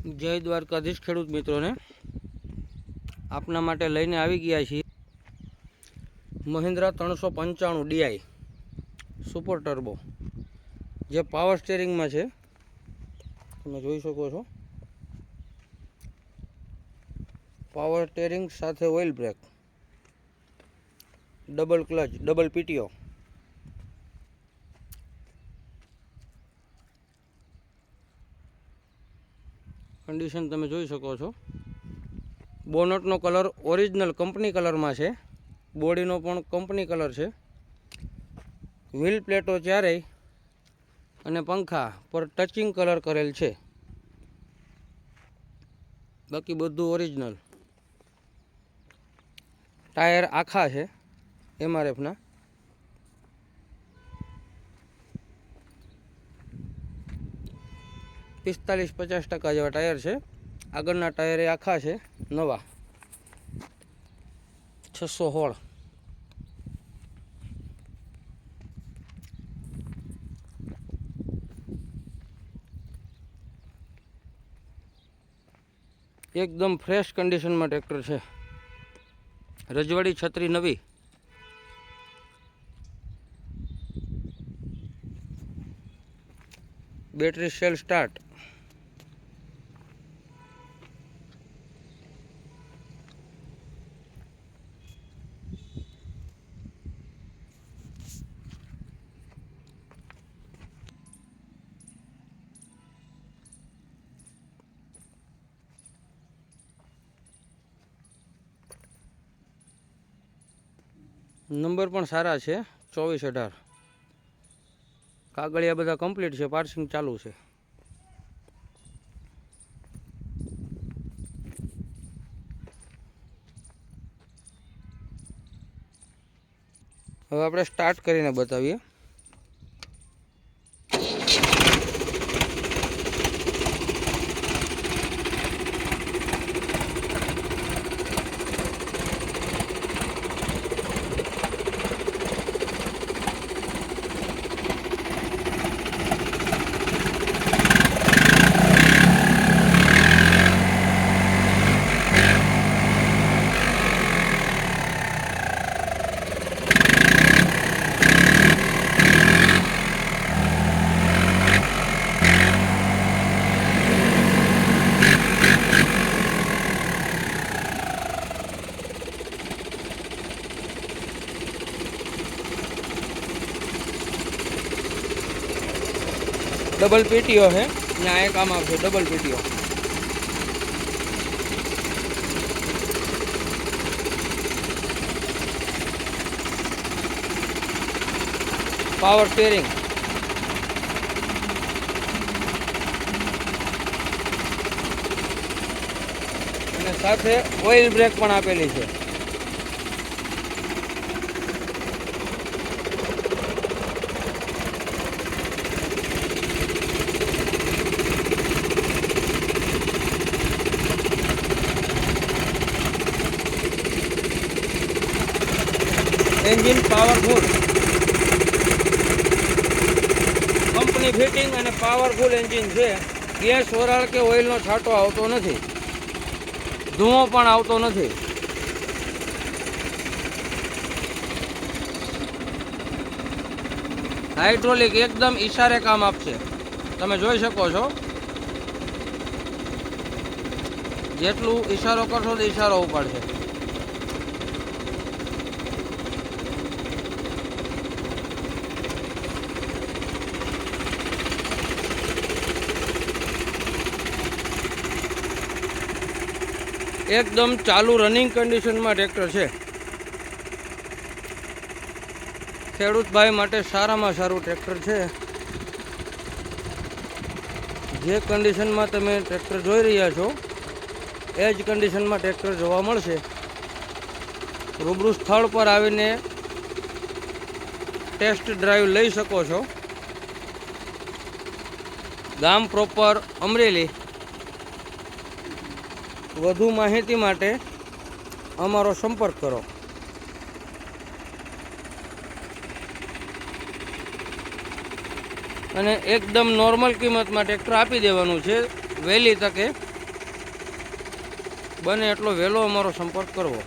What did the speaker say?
જય દ્વારકાધીશ ખેડૂત મિત્રોને. આપના માટે લઈને આવી ગયા છીએ મહિન્દ્રા ત્રણસો પંચાણું ડીઆઈ સુપર ટર્બો, જે પાવર સ્ટેરિંગમાં છે. તમે જોઈ શકો છો. પાવર સ્ટેરિંગ સાથે oil brake, double clutch, double PTO. Condition તમે જોઈ શકો છો. બોનટનો કલર ઓરિજિનલ કંપની કલરમાં છે. બોડીનો પણ કંપની કલર છે. વ્હીલ પ્લેટો ચારેય અને પંખા પર ટચિંગ કલર કરેલ છે. બાકી બધું ઓરિજિનલ ટાયર આખા છે. એમઆરએફના પિસ્તાલીસ પચાસ ટકા જેવા ટાયર છે. આગળના ટાયર આખા છે નવા. છસો હોળ. એકદમ ફ્રેશ કન્ડિશનમાં ટ્રેક્ટર છે. રજવાડી છત્રી નવી. Battery cell start. નંબર પણ સારા છે, ચોવીસ અઢાર. કાગળિયા બધા કમ્પ્લીટ છે પાર્સિંગ ચાલુ છે. હવે આપણે સ્ટાર્ટ કરીને બતાવીએ. ડબલ પેટીઓ છે ત્યાં એક આમ આવશે, ડબલ પેટીઓ. પાવર સ્ટેરિંગ અને સાથે ઓઇલ બ્રેક પણ આપેલી છે. એન્જિન પાવરફુલ કંપની ફિટિંગ અને પાવરફુલ એન્જિન છે. ગેસ વરાળ કે ઓઇલનો છાંટો આવતો નથી. ધુઓ પણ આવતો નથી. હાઇડ્રોલિક એકદમ ઈશારે કામ આપશે. તમે જોઈ શકો છો. જેટલું ઈશારો કરશો તો ઈશારો ઉપાડશે. એકદમ ચાલુ રનિંગ કન્ડિશનમાં ટ્રેક્ટર છે. ખેડૂત ભાઈ માટે સારામાં સારું ટ્રેક્ટર છે. જે કન્ડિશનમાં તમે ટ્રેક્ટર જોઈ રહ્યા છો, એ જ કન્ડિશનમાં ટ્રેક્ટર જોવા મળશે. રૂબરૂ સ્થળ પર આવીને ટેસ્ટ ડ્રાઈવ લઈ શકો છો. ગામ પ્રોપર અમરેલી. વધુ માહિતી માટે અમારો સંપર્ક કરો. અને એકદમ નોર્મલ કિંમતમાં ટ્રેક્ટર આપી દેવાનું છે. વહેલી તકે બને એટલો વહેલો અમારો સંપર્ક કરવો.